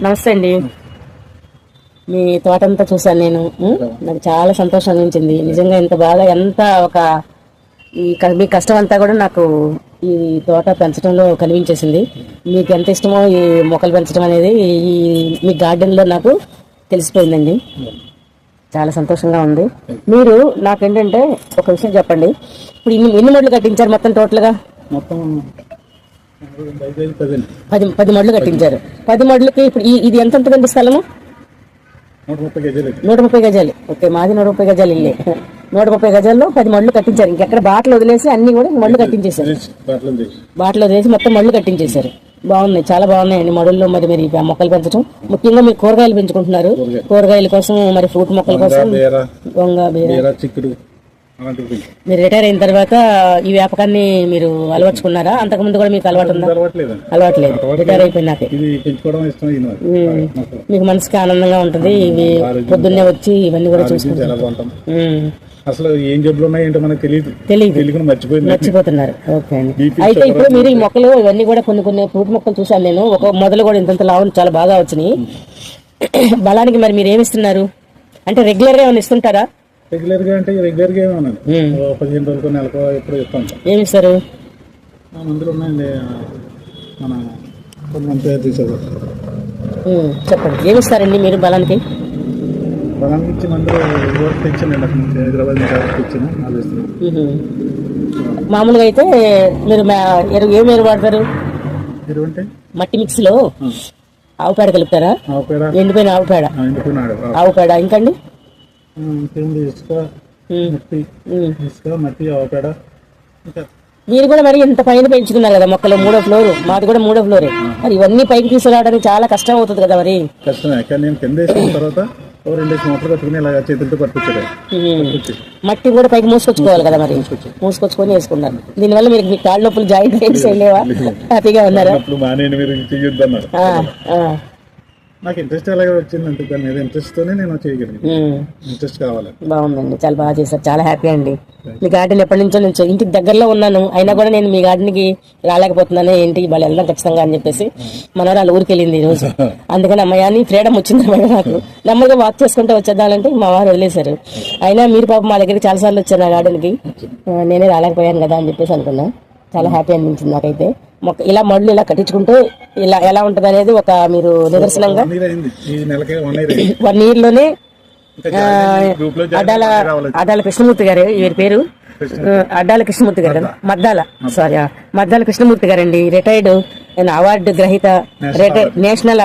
నమస్తే అండి. మీ తోటంతా చూసాను నేను. నాకు చాలా సంతోషం అనిపించింది. నిజంగా ఇంత బాగా ఎంత ఒక ఈ క- మీ కష్టం అంతా కూడా నాకు ఈ తోట పెంచడంలో కనిపించేసింది మీకు ఎంత ఇష్టమో ఈ మొక్కలు పెంచడం అనేది ఈ మీ గార్డెన్లో నాకు తెలిసిపోయిందండి. చాలా సంతోషంగా ఉంది. మీరు నాకేంటంటే ఒక విషయం చెప్పండి. ఇప్పుడు ఇన్ని ఎన్ని మొడ్లు కట్టించారు మొత్తం టోటల్గా? మొత్తం పది పది మొడ్లు కట్టించారు. పది. మొడ్లకి ఇప్పుడు ఇది ఎంత ఉంటుందండి స్థలము? నూట ముప్పై గజాలు. ఓకే మాది నూట ముప్పై గజాలు ఇల్లే. నూట ముప్పై గజాల్లో పది మళ్ళు కట్టించారు. ఇంకెక్కడ బాటలు వదిలేసి అన్ని కూడా మళ్ళు కట్టించేశారు. బాటలు వదిలేసి. మొత్తం మళ్ళు కట్టించేశారు. బాగున్నాయి చాలా బాగున్నాయండి మడుల్లో మరి మీరు మొక్కలు పెంచడం. ముఖ్యంగా మీరు కూరగాయలు పెంచుకుంటున్నారు. కూరగాయల. కోసం మరి ఫ్రూట్ మొక్కల కోసం. గొంగ బీర చిక్కుడు. మీరు రిటైర్ అయిన తర్వాత ఈ వ్యాపకాన్ని మీరు అలవర్చుకున్నారా? అంతకుముందు కూడా మీకు అలవాటు ఉందా? అలవాటు లేదు రిటైర్ అయిపోయినాకే. మీకు మనసుకి ఆనందంగా ఉంటుంది ఇవి పొద్దున్నే వచ్చి ఇవన్నీ కూడా ఉమ్. అసలు ఏం జబ్బులు ఉన్నాయంటే మనకు తెలియదు తెలియదు మర్చిపోయింది మర్చిపోతున్నారు. ఓకే అండి. అయితే ఇప్పుడు మీరు ఈ మొక్కలు ఇవన్నీ కూడా కొన్ని కొన్ని ఫ్రూట్ మొక్కలు చూశాను నేను. ఒక మొదలు కూడా ఇంతంత లావు చాలా బాగా వచ్చినాయి. బలానికి మరి మీరు ఏమి ఇస్తున్నారు? అంటే రెగ్యులర్గా ఏమైనా ఇస్తుంటారా? రెగ్యులర్గా అంటే రెగ్యులర్గా ఉమ్. పదిహేను రోజులకు నెలకు ఎప్పుడు ఇస్తూ ఏమి ఇస్తారు మందులు ఉన్నాయండి మన కొంతమంది ఉమ్, చెప్పండి. ఏమి ఇస్తారండి మీరు బలానికి? బలానికి ఇచ్చి మందులు అక్కడ నుంచి హైదరాబాద్ నుంచి అది. మామూలుగా అయితే మీరు ఎరువు ఏమి ఎరువు వాడతారు? ఎరువు అంటే? మట్టి మిక్స్లో? ఆవు పేడ కలుపుతారా? ఆవు పేడ. ఎండిపోయిన ఆవు పేడ. ఆవు పేడ. ఇంకండి? ఇంకేముంది ఇసుక మట్టి. ఇసుక మట్టి ఇంకా మీరు కూడా మరి ఇంత పైన పెంచుకున్నారు కదా మొక్కలు మూడో ఫ్లోర్ మాది కూడా మూడో ఫ్లోరే మరి ఇవన్నీ పైకి తీసుకురావడానికి చాలా కష్టం అవుతుంది కదా మరి. కష్టమే. కానీ నేను కింద వేసిన తర్వాత ఓ మూటలు కట్టుకుని ఇలా చేతులతో. వచ్చి మట్టి కూడా పైకి మూసుకొచ్చుకోవాలి కదా మరి. మూసుకొచ్చుకొని వేసుకున్నారు. దీనివల్ల మీరు మీ కాళ్ళ నొప్పులు జాయింట్ పెయిన్స్ వెళ్ళేవా హ్యాపీగా ఉన్నారా. అప్పుడు మానేని మీరు ఆ, నాకు ఇంట్రెస్ట్ అలాగే వచ్చింది అంతే దాని మీద ఇంట్రెస్ట్ తోనే నేను చేయగలిగాను. ఇంట్రెస్ట్ కావాలి. బాగుందండి. చాలా బాగా చేశారు. చాలా హ్యాపీ అండి. మీ గార్డెన్ ఎప్పటి నుంచో నేను ఇంటికి దగ్గరలో ఉన్నాను. అయినా కూడా నేను మీ గార్డెన్కి రాలేకపోతున్నాను ఏంటి? వాళ్ళు వెళ్దాం ఖచ్చితంగా అని చెప్పేసి మనవరాలు ఊరికి వెళ్ళింది ఈ రోజు. అందుకని అమ్మాయి అని ఫ్రీడమ్ వచ్చింది అన్నమాట నాకు. నెమ్మదిగా వాక్ చేసుకుంటే వచ్చేద్దామంటే మా వారు వదిలేశారు. అయినా మీరు పాప మా దగ్గరికి చాలాసార్లు వచ్చారు నా గార్డెన్కి నేనే రాలేకపోయాను కదా అని చెప్పేసి అనుకున్నా. చాలా హ్యాపీ అనిపించింది నాకైతే. మొక్క ఇలా మడులు ఇలా కట్టించుకుంటే ఇలా ఎలా ఉంటుంది అనేది ఒక మీరు నిదర్శనంగా వన్ ఇయర్లోనే అడ్డాల అడ్డాల కృష్ణమూర్తి గారు వీరి పేరు అడ్డాల కృష్ణమూర్తి గారు మద్దాల. సారీ మద్దాల. కృష్ణమూర్తి గారండి రిటైర్డ్ అవార్డు గ్రహీత నేషనల్